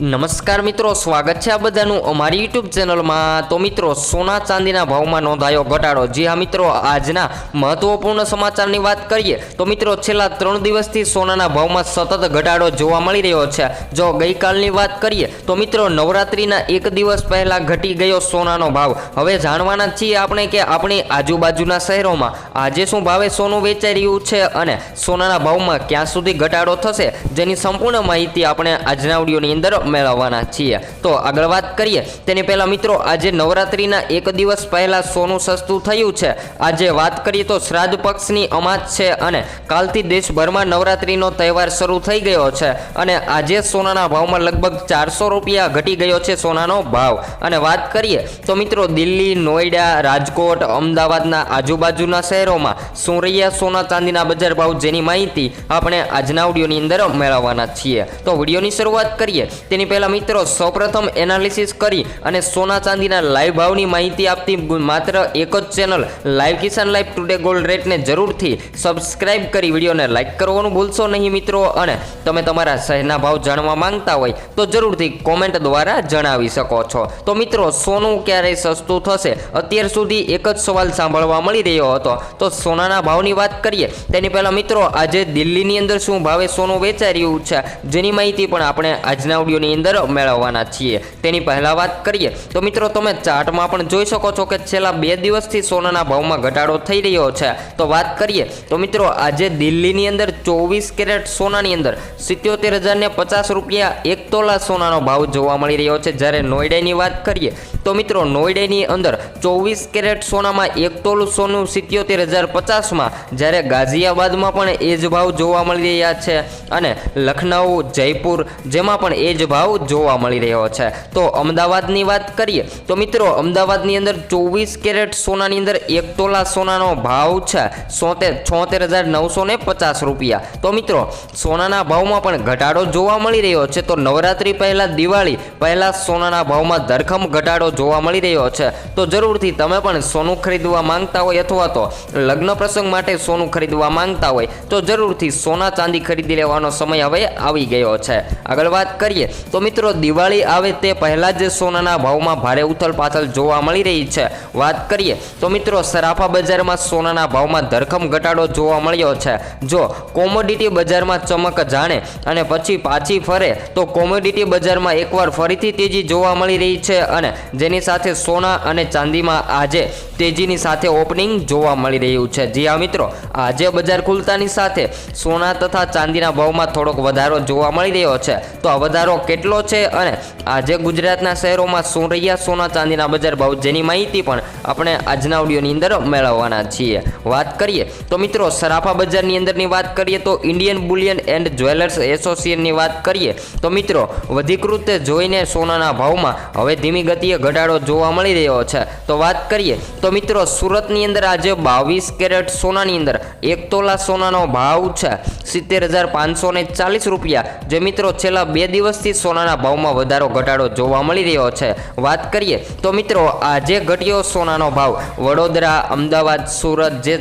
નમસ્કાર મિત્રો, સ્વાગત છે આ બધાનું અમારી યુટ્યુબ ચેનલમાં તો મિત્રો, સોના ચાંદીના ભાવમાં નોંધાયો ઘટાડો. જી હા મિત્રો, આજના મહત્વપૂર્ણ સમાચારની વાત કરીએ, તો મિત્રો, છેલ્લા ત્રણ દિવસથી સોનાના ભાવમાં સતત ઘટાડો જોવા મળી રહ્યો છે. જો ગઈકાલની વાત કરીએ, તો મિત્રો, નવરાત્રિના એક દિવસ પહેલાં ઘટી ગયો સોનાનો ભાવ. હવે જાણવાના છીએ આપણે કે આપણી આજુબાજુના શહેરોમાં આજે શું ભાવે સોનું વેચાઈ રહ્યું છે અને સોનાના ભાવમાં ક્યાં સુધી ઘટાડો થશે, જેની સંપૂર્ણ માહિતી આપણે આજના વિડીયોની અંદર મેળવવાના છીએ. તો આગળ વાત કરીએ. તેની પહેલાં મિત્રો, આજે નવરાત્રિના એક દિવસ પહેલાં સોનું સસ્તું થયું છે. આજે વાત કરીએ તો શ્રાદ્ધ પક્ષની અમાજ છે અને કાલથી દેશભરમાં નવરાત્રિનો તહેવાર શરૂ થઈ ગયો છે. અને આજે સોનાના ભાવમાં લગભગ ચારસો રૂપિયા ઘટી ગયો છે સોનાનો ભાવ. અને વાત કરીએ તો મિત્રો, દિલ્હી, નોઈડા, રાજકોટ, અમદાવાદના આજુબાજુના શહેરોમાં શું સોના ચાંદીના બજાર ભાવ જેની માહિતી આપણે આજના ઓડિયોની અંદર મેળવવાના છીએ. તો વિડીયોની શરૂઆત કરીએ. તેની પહેલાં મિત્રો સૌપ્રથમ એનાલિસિસ કરી અને સોના ચાંદીના લાઈવ ભાવની માહિતી આપતી માત્ર એક જ channel live Kisan live today gold રેટને જરૂરથી સબસ્ક્રાઇબ કરી વિડીયોને લાઈક કરવાનું ભૂલશો નહીં મિત્રો અને તમે તમારા શહેરના ભાવ જાણવા માંગતા હોય તો જરૂરથી કોમેન્ટ દ્વારા જણાવી શકો છો. તો મિત્રો, સોનું ક્યારે સસ્તું થશે? અત્યાર સુધી એક જ સવાલ સાંભળવા મળી રહ્યો હતો. તો સોનાના ભાવની વાત કરીએ, તેની પહેલાં મિત્રો, આજે દિલ્હીની અંદર શું ભાવે સોનું વેચાઈ રહ્યું છે? જેની માહિતી પણ આપણે આજના વિડીયોની અંદર મેળવવાના છીએ. તેની પહેલાં વાત કરીએ, તો મિત્રો તમે ચાર્ટમાં પણ જોઈ શકો છો કે છેલ્લા બે દિવસથી સોનાના ભાવમાં ઘટાડો થઈ રહ્યો છે. તો વાત કરીએ, તો મિત્રો આજે દિલ્હીની અંદર ચોવીસ કેરેટ સોનાની અંદર સિત્યોતેર હજારને પચાસ રૂપિયા એક તોલા સોનાનો ભાવ જોવા મળી રહ્યો છે. જ્યારે નોઈડાની વાત કરીએ, તો મિત્રો નોઈડાની અંદર ચોવીસ કેરેટ સોનામાં એક તોલું સોનું સિત્યોતેર હજાર પચાસમાં, જ્યારે ગાઝિયાબાદમાં પણ એ જ ભાવ જોવા મળી રહ્યા છે. અને લખનઉ, જયપુર, જેમાં પણ એ જ ભાવ જોવા મળી રહ્યો છે. તો અમદાવાદની વાત કરીએ, તો મિત્રો અમદાવાદની અંદર ચોવીસ કેરેટ સોનાની અંદર એક તોલા સોનાનો ભાવ છે સોતેર, છોતેર હજાર નવસો ને પચાસ રૂપિયા. તો મિત્રો, સોનાના ભાવમાં પણ ઘટાડો જોવા મળી રહ્યો છે. તો નવરાત્રી પહેલાં, દિવાળી પહેલાં સોનાના ભાવમાં ધરખમ ઘટાડો જોવા મળી રહ્યો છે. તો જરૂરથી તમે પણ સોનું ખરીદવા માંગતા હોય અથવા તો લગ્ન પ્રસંગ માટે સોનું ખરીદવા માંગતા હોય, તો જરૂરથી સોના ચાંદી ખરીદી લેવાનો સમય હવે આવી ગયો છે. આગળ વાત કરીએ તો મિત્રો, દિવાળી આવે તે પહેલાં જ સોનાના ભાવમાં ભારે ઉથલ પાથલ જોવા મળી રહી છે. વાત કરીએ તો મિત્રો, સરાફા બજારમાં સોનાના ભાવમાં ધરખમ ઘટાડો જોવા મળ્યો છે. જો કોમોડિટી બજારમાં ચમક જાણે અને પછી પાછી ફરે, તો કોમોડિટી બજારમાં એકવાર ફરીથી તેજી જોવા મળી રહી છે અને જેની સાથે સોના અને ચાંદીમાં આજે તેજીની સાથે ઓપનિંગ જોવા મળી રહ્યું છે. જી હા મિત્રો, આજે બજાર ખુલતાની સાથે સોના તથા ચાંદીના ભાવમાં થોડોક વધારો જોવા મળી રહ્યો છે. તો આ વધારો કેટલો છે અને આજે ગુજરાતના શહેરોમાં શું રહ્યા સોના, ચાંદીના બજાર ભાવ જેની માહિતી પણ આપણે આજના ઓડિયોની અંદર મેળવવાના છીએ. વાત કરીએ તો મિત્રો, સરાફા બજારની અંદરની વાત કરીએ તો ઇન્ડિયન બુલિયન એન્ડ જ્વેલર્સ એસોસિએશનની વાત કરીએ તો મિત્રો વધીકૃત જોઈને સોનાના ભાવમાં હવે ધીમી ગતિએ ઘટાડો જોવા મળી રહ્યો છે. તો વાત કરીએ તો મિત્રો, સુરતની અંદર આજે બાવીસ કેરેટ સોનાની અંદર એક તોલા સોનાનો ભાવ છે સિત્તેર હજાર પાંચસો ને ચાલીસ રૂપિયા. જે મિત્રો છેલ્લા બે દિવસથી સોનાના ભાવમાં વધારો, ઘટાડો જોવા મળી રહ્યો છે. વાત કરીએ તો મિત્રો, આજે ઘટ્યો સોનાનો ભાવ. વડોદરા, અમદાવાદ, સુરત જે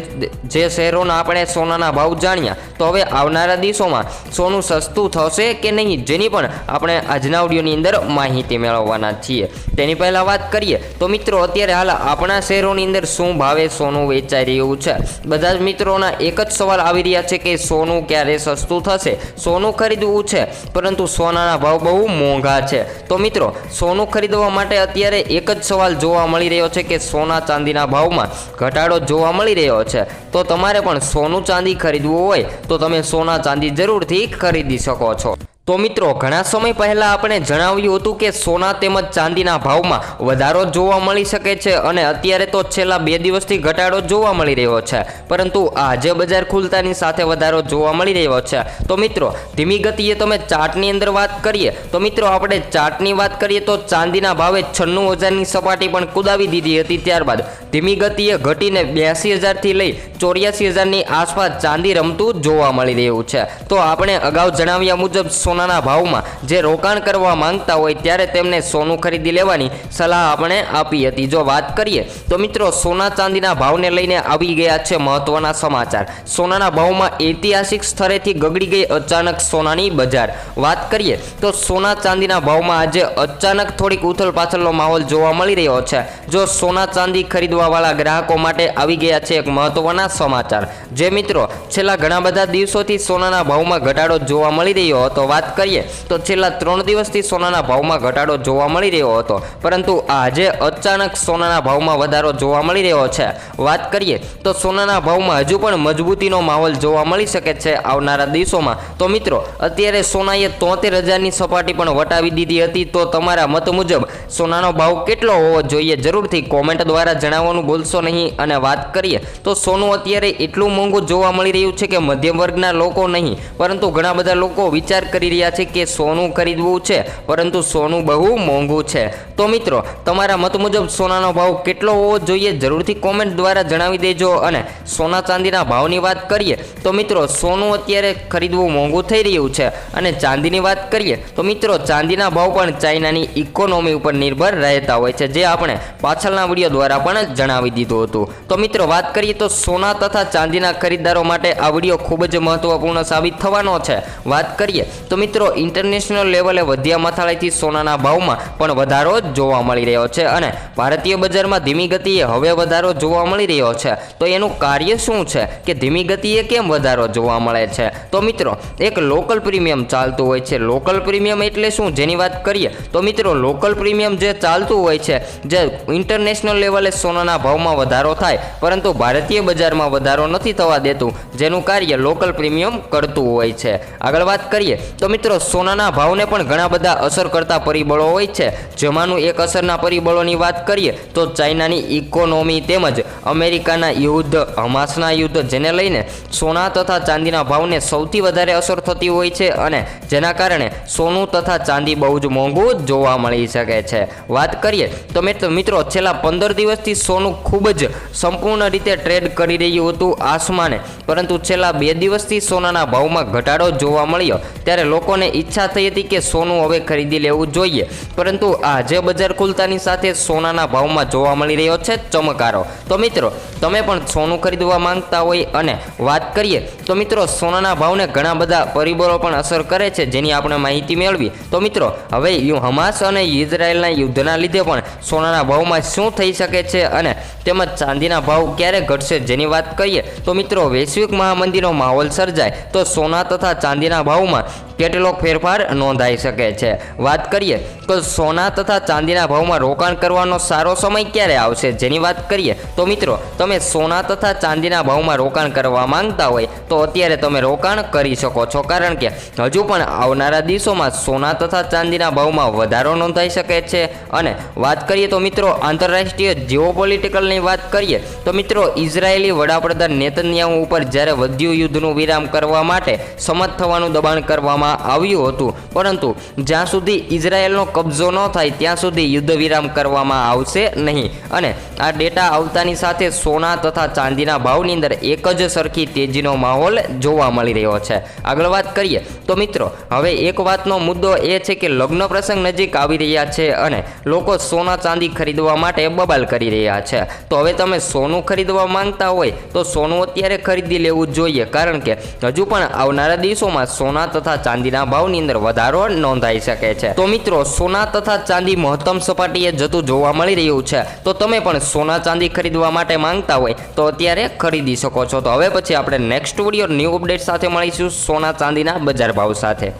જે શહેરોના આપણે સોનાના ભાવ જાણ્યા, તો હવે આવનારા દિવસોમાં સોનું સસ્તું થશે કે નહીં, જેની પણ આપણે આજના ઓડિયોની અંદર માહિતી મેળવવાના છીએ. તેની પહેલાં વાત કરીએ તો મિત્રો, અત્યારે હાલ આપણા શહેરોની અંદર શું ભાવે સોનું વેચાઈ રહ્યું છે? બધા જ મિત્રોના એક જ સવાલ આવી રહ્યા છે કે સોનું ક્યારે સસ્તું થશે? સોનું ખરીદવું છે, પરંતુ સોનાના ભાવ બહુ મોંઘા છે. તો મિત્રો, સોનું ખરીદવા માટે અત્યારે એક જ સવાલ જોવા મળી રહ્યો છે કે સોના ચાંદીના ભાવમાં ઘટાડો જોવા મળી રહ્યો છે. તો તમારે પણ સોનું ચાંદી ખરીદવું હોય તો તમે સોના ચાંદી જરૂરથી ખરીદી શકો છો. તો મિત્રો, ઘણા સમય પહેલાં આપણે જણાવ્યું હતું કે સોના તેમજ ચાંદીના ભાવમાં વધારો જોવા મળી શકે છે અને અત્યારે તો છેલ્લા બે દિવસથી ઘટાડો જોવા મળી રહ્યો છે. પરંતુ આજે બજાર ખુલતાની સાથે વધારો જોવા મળી રહ્યો છે. તો મિત્રો, ધીમી ગતિએ તમે ચાર્ટની અંદર વાત કરીએ. તો મિત્રો, આપણે ચાર્ટની વાત કરીએ તો ચાંદીના ભાવે છન્નું હજારની સપાટી પણ કુદાવી દીધી હતી ત્યારબાદ. ધીમી ગતિએ ઘટીને બ્યાસી હજારથી લઈ ચોર્યાસી હજારની આસપાસ ચાંદી રમતું જોવા મળી રહ્યું છે. તો આપણે અગાઉ જણાવ્યા મુજબ સોનાના ભાવમાં જે રોકાણ કરવા માંગતા હોય ત્યારે તેમને સોનું ખરીદી લેવાની સલાહ આપણે આપી હતી. જો વાત કરીએ તો મિત્રો સોના ચાંદીના ભાવને લઈને આવી ગયા છે મહત્વના સમાચાર. સોનાના ભાવમાં ઐતિહાસિક સ્તરેથી ગગડી ગઈ અચાનક સોનાની બજાર. વાત કરીએ તો સોના ચાંદીના ભાવમાં આજે અચાનક થોડીક ઉથલ પાછળનો માહોલ જોવા મળી રહ્યો છે. જો સોના ચાંદી ખરીદવાવાળા ગ્રાહકો માટે આવી ગયા છે એક મહત્વના સમાચાર. જે મિત્રો, છેલ્લા ઘણા બધા દિવસોથી સોનાના ભાવમાં ઘટાડો જોવા મળી રહ્યો હતો. વાત કરીએ તો છેલ્લા ત્રણ દિવસથી સોનાના ભાવમાં ઘટાડો જોવા મળી રહ્યો હતો. પરંતુ આજે અચાનક સોનાના ભાવમાં વધારો જોવા મળી રહ્યો છે. વાત કરીએ તો સોનાના ભાવમાં હજુ પણ મજબૂતીનો માહોલ જોવા મળી શકે છે આવનારા દિવસોમાં. તો મિત્રો, અત્યારે સોનાએ તોતેર હજારની સપાટી પણ વટાવી દીધી હતી. તો તમારા મત મુજબ સોનાનો ભાવ કેટલો હોવો જોઈએ? જરૂરથી કોમેન્ટ દ્વારા જણાવવાનું ભૂલશો નહીં અને વાત કરીએ, તો સોનું અત્યારે એટલું મોંઘું જોવા મળી રહ્યું છે કે મધ્યમ વર્ગના લોકો નહીં, પરંતુ ઘણા બધા લોકો વિચાર કરી રહ્યા છે કે સોનું ખરીદવું છે, પરંતુ સોનું બહુ મોંઘું છે. તો મિત્રો, તમારા મત મુજબ સોનાનો ભાવ કેટલો હોવો જોઈએ? જરૂરથી કોમેન્ટ દ્વારા જણાવી દેજો અને સોના ચાંદીના ભાવની વાત કરીએ, તો મિત્રો, સોનું અત્યારે ખરીદવું મોંઘું થઈ રહ્યું છે અને ચાંદીની વાત કરીએ, તો મિત્રો, ચાંદીના ભાવ પણ ચાઇનાની ઇકોનોમી ઉપર નિર્ભર રહેતા હોય છે, જે આપણે પાછળના વીડિયો દ્વારા પણ જણાવી દીધું હતું. તો મિત્રો, વાત કરીએ તો સોના તથા ચાંદીના ખરીદદારો માટે આ વીડિયો ખૂબ જ મહત્વપૂર્ણ સાબિત થવાનો છે. વાત કરીએ તો મિત્રો ઇન્ટરનેશનલ લેવલે વધ્યા મથાળાથી સોનાના ભાવમાં પણ વધારો જોવા મળી રહ્યો છે અને ભારતીય બજારમાં ધીમી ગતિએ હવે વધારો જોવા મળી રહ્યો છે. તો એનું કાર્ય શું છે કે ધીમી ગતિએ કેમ વધારો જોવા મળે છે? તો મિત્રો, એક લોકલ પ્રીમિયમ ચાલતું હોય છે. લોકલ પ્રીમિયમ એટલે શું? જેની વાત કરીએ તો મિત્રો લોકલ પ્રીમિયમ જે ચાલતું હોય છે, જે ઇન્ટરનેશનલ લેવલે સોનાના ભાવમાં વધારો થાય, પરંતુ ભારતીય બજારમાં વધારો નથી થવા દેતું, જેનું કાર્ય લોકલ પ્રીમિયમ કરતું હોય છે. આગળ વાત કરીએ, તો મિત્રો, સોનાના ભાવને પણ ઘણા બધા અસર કરતા પરિબળો હોય છે. જેમાંનું એક અસરના પરિબળોની વાત કરીએ, તો ચાઇનાની ઇકોનોમી તેમજ અમેરિકાના યુદ્ધ, હમાસના યુદ્ધ, જેને લઈને સોના તથા ચાંદીના ભાવને સૌથી વધારે અસર થતી હોય છે અને જેના કારણે સોનું તથા ચાંદી બહુ જ મોંઘું જોવા મળી શકે છે. વાત કરીએ, તો મિત્રો, છેલ્લા પંદર દિવસથી સોનું ખૂબ જ સંપૂર્ણ રીતે ટ્રેડ કરી રહ્યું હતું આસમાને. પરંતુ છેલ્લા બે દિવસથી સોનાના ભાવમાં ઘટાડો જોવા મળ્યો. ત્યારે લોકોને ઈચ્છા થઈ હતી કે સોનું હવે ખરીદી લેવું જોઈએ. પરંતુ આજે બજાર ખુલતાની સાથે સોનાના ભાવમાં જોવા મળી રહ્યો છે ચમકારો. તો મિત્રો, તમે પણ સોનું ખરીદવા માંગતા હોય અને વાત કરીએ, તો મિત્રો, સોનાના ભાવને ઘણા બધા પરિબળો પણ અસર કરે છે જેની આપણે માહિતી મેળવી. તો મિત્રો, હવે હમાસ અને ઇઝરાયલના યુદ્ધના લીધે પણ સોનાના ભાવમાં શું થઈ શકે છે અને તેમજ ચાંદીના ભાવ ક્યારે ઘટશે જેની વાત કરીએ તો મિત્રો વૈશ્વિક મહામંદીનો માહોલ સર્જાય તો સોના તથા ચાંદીના ભાવમાં કેટલોક ફેરફાર નોંધાઈ શકે છે? વાત કરીએ તો સોના તથા ચાંદીના ભાવમાં રોકાણ કરવાનો સારો સમય ક્યારે આવશે? જેની વાત કરીએ તો મિત્રો, તમે સોના તથા ચાંદીના ભાવમાં રોકાણ કરવા માંગતા હોય તો અત્યારે તમે રોકાણ કરી શકો છો. કારણ કે હજુ પણ આવનારા દિવસોમાં સોના તથા ચાંદીના ભાવમાં વધારો નોંધાઈ શકે છે. અને વાત કરીએ તો મિત્રો, આંતરરાષ્ટ્રીય જીઓપોલિટિકલની વાત કરીએ તો મિત્રો, ઇઝરાયેલી વડાપ્રધાન નેતન્યાહુ ઉપર જ્યારે વધ્યું યુદ્ધનું વિરામ કરવા માટે સંમત થવાનું દબાણ કરવામાં આવ્યું હતું. પરંતુ જ્યાં સુધી ઇઝરાયેલનો કબજો ન થાય, ત્યાં સુધી યુદ્ધ વિરામ કરવામાં આવશે નહીં. અને આ ડેટા આવતાની સાથે સોના તથા ચાંદીના ભાવની અંદર એક જ સરખી તેજીનો માહોલ જોવા મળી રહ્યો છે. આગળ વાત કરીએ તો મિત્રો, હવે એક વાતનો મુદ્દો એ છે કે લગ્ન પ્રસંગ નજીક આવી રહ્યા છે અને લોકો સોના ચાંદી ખરીદવા માટે બબાલ કરી રહ્યા છે. તો હવે તમે સોનું ખરીદવા માંગતા હોય તો સોનું અત્યારે ખરીદી લેવું જોઈએ, કારણ કે હજુ પણ આવનારા દિવસોમાં સોના તથા ચાંદીના ભાવની અંદર વધારો નોંધાઈ શકે છે. તો મિત્રો, સોના તથા ચાંદી મહત્તમ સપાટીએ જતું જોવા મળી રહ્યું છે. તો તમે પણ સોના ચાંદી ખરીદવા માટે માંગતા હોય, તો અત્યારે ખરીદી શકો છો. તો હવે પછી આપણે નેક્સ્ટ વીડિયો ન્યૂ અપડેટ સાથે મળીશું સોના ચાંદીના બજાર ભાવ સાથે.